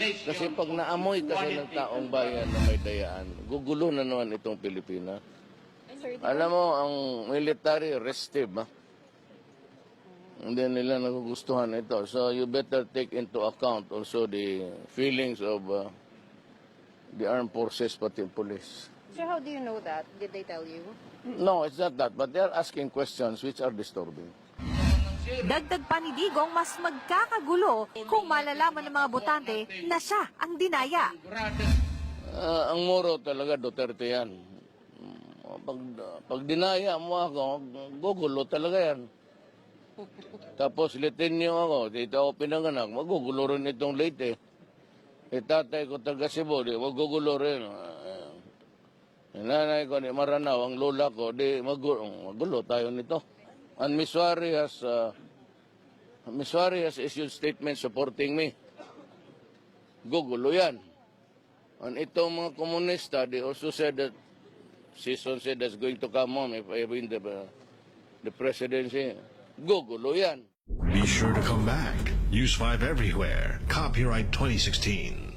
Kasi pag naamoy kasi ng taong bayan na may dayaan, gugulo na naman itong Pilipinas. Alam mo, ang military restive, ha? Hindi nila nagugustuhan ito. So you better take into account also the feelings of uh, the armed forces, pati police. Sir, how do you know that? Did they tell you? No, it's not that. But they are asking questions which are disturbing. Dagdag pa ni Digong mas magkakagulo kung malalaman ng mga botante na siya ang dinaya. Ah, ang moro talaga Duterte yan. Mm, Pag, pag dinaya mo ako, gugulo talaga yan. Tapos litin niyo ako, dito ako pinanganak, magugulo rin itong late eh. Eh, tatay ko taga Cebu, di magugulo rin. Ah, yung nanay ko ni Maranaw, ang lola ko, di magulo, magulo tayo nito. And Miss Wari has, uh, Miss Wari has issued statement supporting me. Gugulo yan. And itong mga komunista, they also said that Season said that's going to come on if I win the, uh, the presidency. Gugulo yan. Be sure to come back. Use 5 everywhere. Copyright 2016.